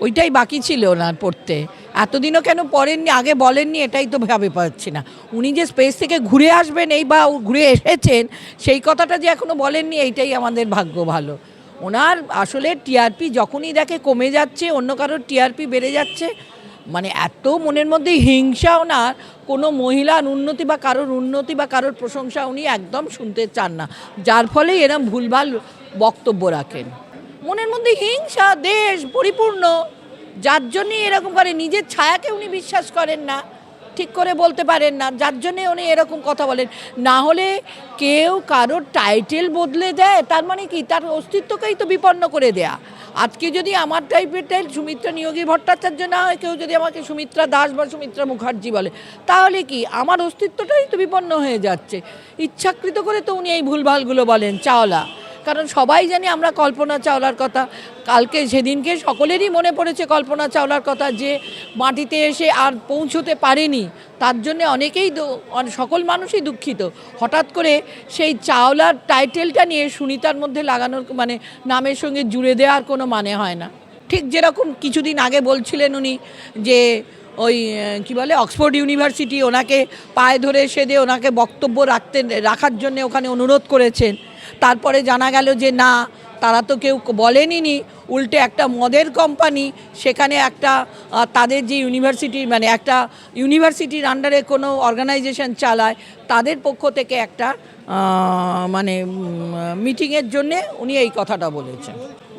ওইটাই বাকি ছিল ওনার পড়তে। এতদিনও কেন পড়েননি, আগে বলেননি, এটাই তো ভাবে পাচ্ছি না। উনি যে স্পেস থেকে ঘুরে আসবেন, এই বা ঘুরে এসেছেন, সেই কথাটা যে এখনও বলেননি, এইটাই আমাদের ভাগ্য ভালো। ওনার আসলে টিআরপি যখনই দেখে কমে যাচ্ছে, অন্য কারোর টিআরপি বেড়ে যাচ্ছে মানে এত মনের মধ্যে হিংসা ওনার, কোনো মহিলার উন্নতি বা কারোর উন্নতি বা কারোর প্রশংসা উনি একদম শুনতে চান না। যার ফলে এরম ভুলভাল বক্তব্য রাখেন। মনের মধ্যে হিংসা, দেশ পরিপূর্ণ। যার জন্যে এরকম করে, নিজের ছায়াকে উনি বিশ্বাস করেন না, ঠিক করে বলতে পারেন না, যার জন্যে উনি এরকম কথা বলেন। না হলে কেউ কারোর টাইটেল বদলে দেয়, তার মানে কি? তার অস্তিত্বকেই তো বিপন্ন করে দেয়া। আজকে যদি আমার টাইপের টাইল সুমিত্রা নিয়োগী ভট্টাচার্য না হয়, কেউ যদি আমাকে সুমিত্রা দাস বা সুমিত্রা মুখার্জি বলে, তাহলে কি? আমার অস্তিত্বটাই তো বিপন্ন হয়ে যাচ্ছে। ইচ্ছাকৃত করে তো উনি এই ভুলভালগুলো বলেন, চাওলা। কারণ সবাই জানি আমরা কল্পনা চাওলার কথা। কালকে সেদিনকে সকলেরই মনে পড়েছে কল্পনা চাওলার কথা যে মাটিতে এসে আর পৌঁছতে পারেনি। তার জন্য অনেকেই সকল মানুষই দুঃখিত। হঠাৎ করে সেই চাওলার টাইটেলটা নিয়ে সুনিতার মধ্যে লাগানোর মানে নামের সঙ্গে জুড়ে দেওয়ার কোনো মানে হয় না। ঠিক যেরকম কিছুদিন আগে বলছিলেন উনি যে ওই কি বলে, অক্সফোর্ড ইউনিভার্সিটি ওনাকে পায়ে ধরে সেদে ওনাকে বক্তব্য রাখতে রাখার জন্য ওখানে অনুরোধ করেছেন। তারপরে জানা গেল যে না, তারা তো কেউ বলেনি নি উল্টে একটা মদের কোম্পানি সেখানে একটা তাদের যে ইউনিভার্সিটি মানে একটা ইউনিভার্সিটির আন্ডারে কোনো অর্গানাইজেশন চালায়, তাদের পক্ষ থেকে একটা মানে মিটিংয়ের জন্যে উনি এই কথাটা বলেছেন।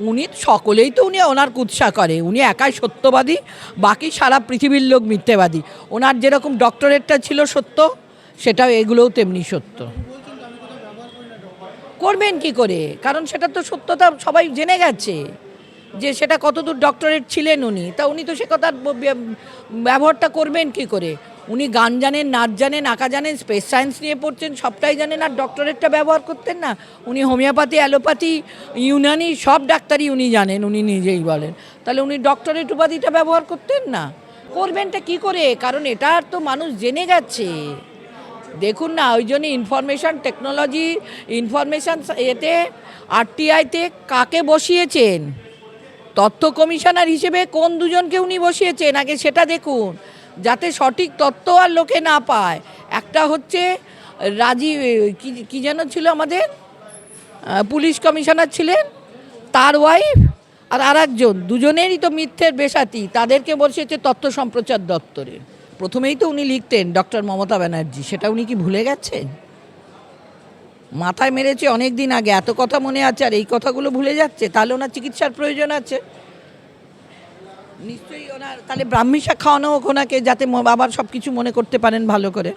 উনি সকলেই তো উনি ওনার কুৎসা করে, উনি একাই সত্যবাদী, বাকি সারা পৃথিবীর লোক মিথ্যেবাদী। ওনার যেরকম ডক্টরেটটা ছিল সত্য, সেটাও এগুলোও তেমনি সত্য। করবেন কি করে? কারণ সেটা তো সত্যতা সবাই জেনে গেছে যে সেটা কতদূর ডক্টরেট ছিলেন উনি। তা উনি তো সে কথার ব্যবহারটা করবেন কি করে? উনি গান জানেন, নাচ জানেন, আঁকা জানেন স্পেস সায়েন্স নিয়ে পড়ছেন, সবটাই জানেন, আর ডক্টরেটটা ব্যবহার করতেন না। উনি হোমিওপ্যাথি অ্যালোপ্যাথি ইউনানি সব ডাক্তারই উনি জানেন, উনি নিজেই বলেন। তাহলে উনি ডক্টরেট উপাধিটা ব্যবহার করতেন না? করবেনটা কি করে? কারণ এটা তো মানুষ জেনে গেছে। দেখুন না, ওই জন্য ইনফরমেশান টেকনোলজি ইনফরমেশান এতে আরটিআইতে কাকে বসিয়েছেন? তথ্য কমিশনার হিসেবে কোন দুজনকে উনি বসিয়েছেন? আগে সেটা দেখুন, যাতে সঠিক তথ্য আর লোকে না পায়। একটা হচ্ছে রাজীব, কি যেন ছিল আমাদের? পুলিশ কমিশনার ছিলেন, তার ওয়াইফ আর আরেকজন, দুজনেরই তো মিথ্যের বেসাতি তাদেরকে বসিয়েছে তথ্য সম্প্রচার দপ্তরে। প্রথমেই তো উনি লিখতেন ডক্টর মমতা ব্যানার্জি, সেটা উনি কি ভুলে গেছেন? মাথায় মেরেছে অনেক দিন আগে, এত কথা মনে আছে আর এই কথাগুলো ভুলে যাচ্ছে, তাহলে ওনার চিকিৎসার প্রয়োজন আছে। নিশ্চয়ই ওনার, তাহলে ব্রাহ্মী শাক খাওয়ানো ওনাকে যাতে আবার সব কিছু মনে করতে পারেন ভালো করে।